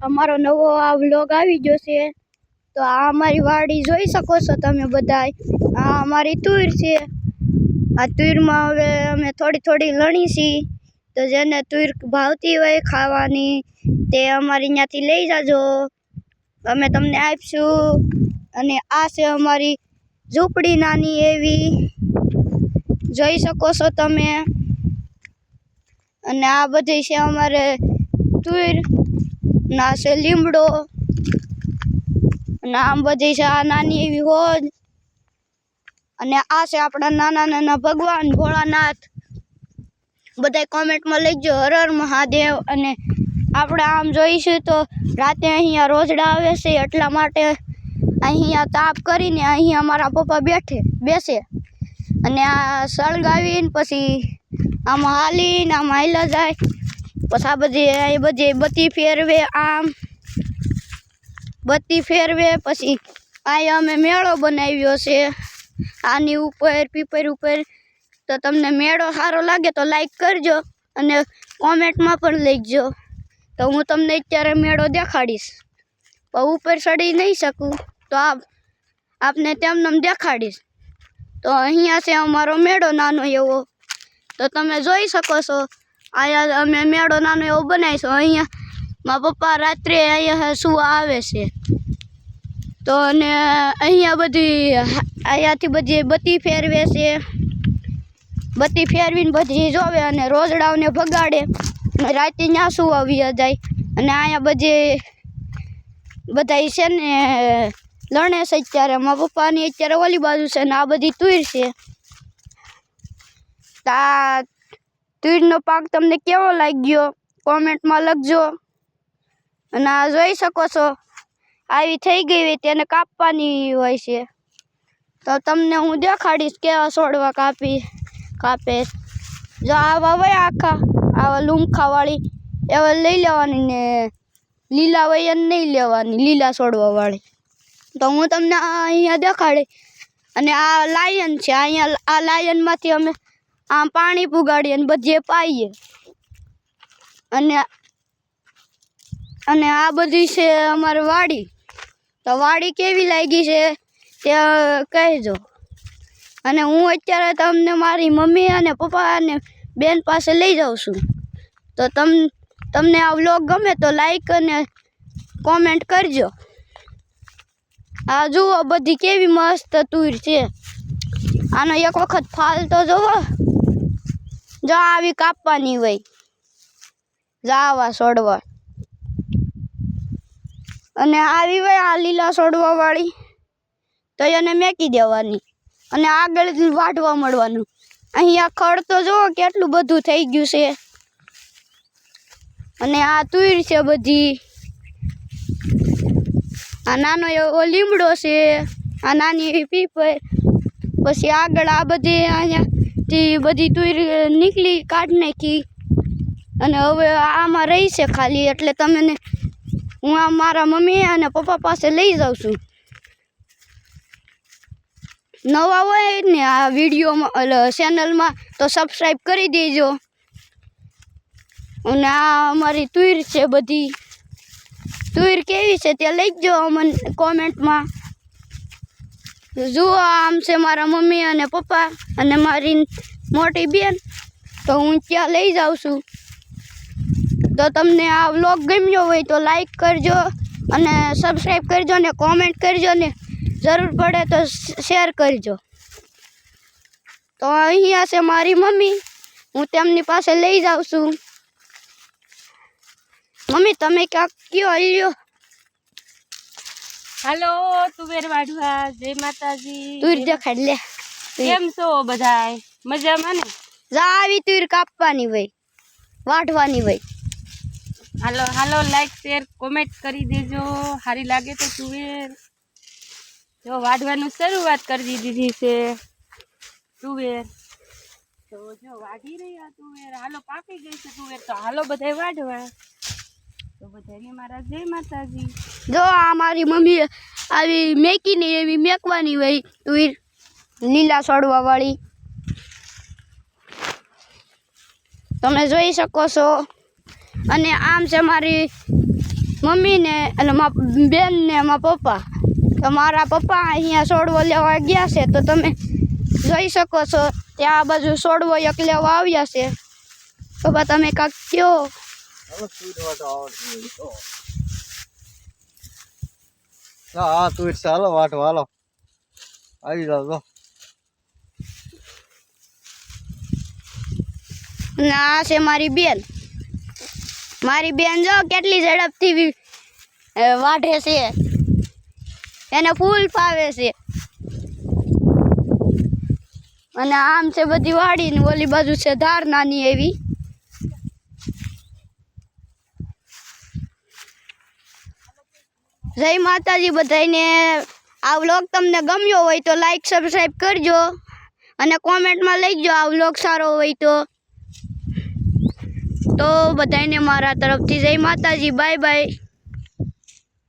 અમારો નવો આ વ્લોગ આવી ગયો છે, તો આ અમારી વાડી જોઈ શકો છો તમે બધાય. આ અમારી તુર છે. આ તુરમાં હવે અમે થોડી થોડી લણી છીએ તો જેને તુર ભાવતી હોય ખાવાની, તે અમારી ત્યાંથી લઈ જાજો. અમે તમને આપીશું. અને આ છે અમારી ઝૂંપડી નાની એવી. જોઈ શકો છો તમે. અને આ બધી છે અમારે તુર. ના છે, લીમડો અને આમ બધી છે, આ નાની એવી હોજ. અને આ છે આપણા નાના નાના ભગવાન ભોળાનાથ. બધા કોમેન્ટમાં લખજો, હર હર મહાદેવ. અને આપણે આમ જોઈશું તો રાતે અહીંયા રોજડા આવે છે, એટલા માટે અહીંયા તાપ કરીને અહીંયા મારા પપ્પા બેઠે, બેસે. અને આ સળગાવીને પછી આમ હાલીને આમ હાલ્યા જાય. પછી આ બધી એ બધી બત્તી ફેરવે, આમ બત્તી ફેરવે, પછી અહીંયા અમે મેળો બનાવ્યો છે. આની ઉપર, પીપર ઉપર તો તમને મેળો સારો લાગે તો લાઈક કરજો અને કોમેન્ટમાં પણ લખજો. તો હું તમને અત્યારે મેળો દેખાડીશ. પણ ઉપર ચડી નહીં શકું. તો આપ, આપને તેમને દેખાડીશ. તો અહીંયા છે અમારો મેળો નાનો એવો. તો તમે જોઈ શકો છો અહીંયા અમે મેળો નાનો એવો બનાવીશું. અહીંયા મારા પપ્પા રાત્રે અહીંયા સુવા આવે છે. તો અને અહીંયા બધી અહીંયાથી બધી બત્તી ફેરવે છે. બત્તી ફેરવીને બધી જોવે અને રોજડાઓને ભગાડે. રાતે ત્યાં સુવાવી જાય? અને અહીંયા બધી બધા છે ને લણે છે અત્યારે, મારા પપ્પાની અત્યારે ઓલી બાજુ છે ને આ બધી તુર છે. તો તુરનો પાક તમને કેવો લાગ્યો? કોમેન્ટમાં લખજો. અને આ જોઈ શકો છો, આવી થઈ ગઈ હોય તેને કાપવાની હોય છે. તો તમને હું દેખાડીશ કેવા છોડવા કાપી, કાપે. જો આવા હોય આખા, આવા લૂમખાવાળી એવા લઈ લેવાની ને લીલા હોય એને નહીં લેવાની, લીલા છોડવાવાળી. તો હું તમને આ અહીંયા દેખાડી, અને આ લાયન છે, અહીંયા આ લાયનમાંથી અમે આમ પાણી પુગાડીએ અને બધે પાઈએ. અને અને આ બધી છે અમારી વાડી. તો વાડી કેવી લાગી છે તે કહેજો. અને હું અત્યારે તમને મારી મમ્મી અને પપ્પા અને બેન પાસે લઈ જાઉં છું. તો તમ તમને આ વ્લોગ ગમે તો લાઈક અને કોમેન્ટ કરજો. આ જુઓ બધી કેવી મસ્ત તુર છે. આનો એક વખત ફાલ તો જુઓ જો આવી કાપવાની હોય. જાવા છોડવા અને આવી હોય આ લીલા છોડવા વાળી તો એને મેકી દેવાની. અને આગળ વાઢવા મળવાનું. અહીંયા ખડ તો જુઓ કેટલું બધું થઈ ગયું છે. અને આ તુર છે બધી. આ નાનો એવો લીમડો છે. આ નાની એવી પીપર પછી આગળ આ બધી અહીંયાથી બધી તુર નીકળી કાઢ નાખી. અને હવે આમાં રહી છે ખાલી, એટલે તમને હું આ મારા મમ્મી અને પપ્પા પાસે લઈ જાઉં છું. નવા હોય ને આ વિડીયોમાં ચેનલમાં, તો સબસ્ક્રાઈબ કરી દેજો. અને આ અમારી તુર છે બધી. તુર કેવી છે તે લખજો અમને કોમેન્ટમાં જુઓ, આમ છે મારા મમ્મી અને પપ્પા અને મારી મોટી બેન. તો હું ત્યાં લઈ જાઉં છું. તો તમને આ વ્લોગ ગમ્યો હોય તો લાઈક કરજો અને સબસ્ક્રાઈબ કરજો ને કોમેન્ટ કરજો ને જરૂર પડે તો શેર કરજો. તો અહીંયા છે મારી મમ્મી. હું તેમની પાસે લઈ જાઉં છું. મમ્મી, તમે ક્યાંક કયો હલ્યો હાલો તુવેર વાઢવા. જય માતાજી. તુર દેખાડ લે. કેમ છો બધાય? મજામાં ને? જા આવી તુર કાપવાની હોય. વાઢવાની હોય. હાલો હાલો લાઈક શેર કોમેન્ટ કરી દેજો. સારી લાગે તો તુવેર. જો વાઢવાનું શરૂઆત કરી દીધી છે. તુવેર. તો જો વાઢી રહ્યા તુવેર. હાલો પાકી ગઈ છે તુવેર. તો હાલો બધાય વાઢવા. જો આ મારી મમ્મી આવી મેકીની એવી મેકવાની હોય તુર લીલા સડવા વાળી. તમે જોઈ શકો છો. અને આમ છે મારી મમ્મીને એટલે મારા બેનને મારા પપ્પા. તો મારા પપ્પા અહીંયા સોડવો લેવા ગયા છે, તો તમે જોઈ શકો છો. ત્યાં આ બાજુ સોડવો એક લેવા આવ્યા છે. પપ્પા, તમે કાંક કયો? હા તુર હાલો વાટો હાલો આવી જાવ આ છે મારી બેન. મારી બેન જો કેટલી ઝડપથી વાઢે છે. એને ફૂલ ફાવે છે. અને આમ છે બધી વાડી ને ઓલી બાજુ છે ધાર નાની એવી. જય માતાજી બધાને આ વ્લોગ તમને ગમ્યો હોય તો લાઈક સબસ્ક્રાઈબ કરજો અને કોમેન્ટમાં લખજો આ વ્લોગ સારો હોય તો. તો બધાને મારા તરફથી જય માતાજી બાય બાય